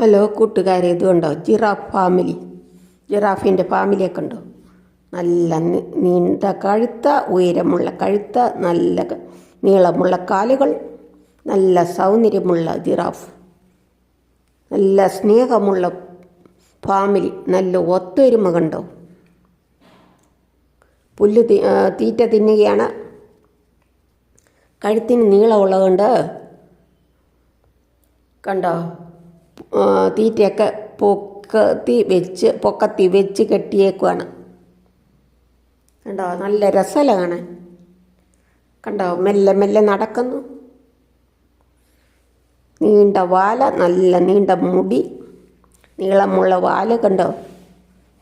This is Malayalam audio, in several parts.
ഹലോ കൂട്ടുകാരെ ഇതുണ്ടോ ജിറാഫ് ഫാമിലി. ജിറാഫിന്റെ ഫാമിലിയൊക്കെ ഉണ്ടോ നല്ല നീണ്ട കഴുത്ത ഉയരമുള്ള കഴുത്ത നല്ല നീളമുള്ള കാലുകൾ നല്ല സൗന്ദര്യമുള്ള ജിറാഫ്. നല്ല സ്നേഹമുള്ള ഫാമിലി. നല്ല ഒത്തൊരുമ കണ്ടോ? പുല്ല് തീറ്റ തിന്നുകയാണ്. കഴുത്തിന് നീളമുള്ളതുകൊണ്ട് കണ്ടോ? തീറ്റയൊക്കെ പൊക്കത്തി വെച്ച് പൊക്കത്തി വെച്ച് കെട്ടിയേക്കുവാണ്. കണ്ടോ? നല്ല രസമല്ല കാണാൻ? കണ്ടോ? മെല്ലെ മെല്ലെ നടക്കുന്നു. നീണ്ട വാല നല്ല നീണ്ട മുടി നീളമുള്ള വാൽ കണ്ടോ?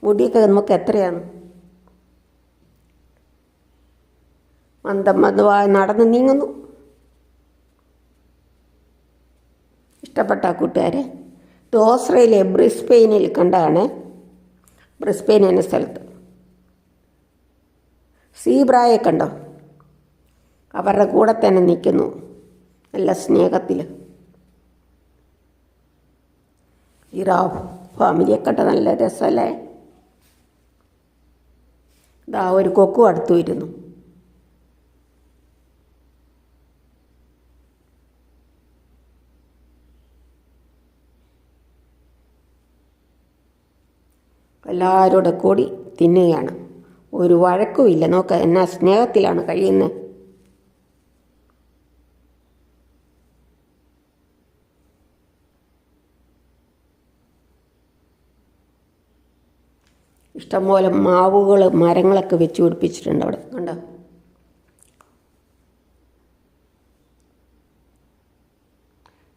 മുടിയൊക്കെ നമുക്ക് എത്രയാണ്? മന്ദം മന്ദമായി നടന്ന് നീങ്ങുന്നു. ഇഷ്ടപ്പെട്ട കൂട്ടുകാരെ? ഓസ്ട്രേലിയ ബ്രിസ്പെയിനിൽ കണ്ടാണ് ബ്രിസ്പെയിൻ എന്ന സ്ഥലത്ത്. സീബ്രായെ കണ്ടോ? അവരുടെ കൂടെ തന്നെ നിൽക്കുന്നു നല്ല സ്നേഹത്തിൽ ഇറാഫ് ഫാമിലിയെ കണ്ട നല്ല രസമല്ലേ ഇതാ ഒരു കൊക്കു അടുത്തു വരുന്നു എല്ലാവരോടെ കൂടി തിന്നുകയാണ്. ഒരു വഴക്കുമില്ല നോക്ക എന്നാ സ്നേഹത്തിലാണ് കഴിയുന്നത്. ഇഷ്ടംപോലെ മാവുകൾ മരങ്ങളൊക്കെ വെച്ച് പിടിപ്പിച്ചിട്ടുണ്ട് അവിടെ. കണ്ടോ?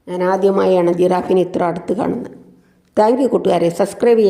ഞാൻ ആദ്യമായാണ് ജിറാഫിനെ ഇത്ര അടുത്ത് കാണുന്നത്. താങ്ക് യു കൂട്ടുകാരെ. സബ്സ്ക്രൈബ് ചെയ്യുക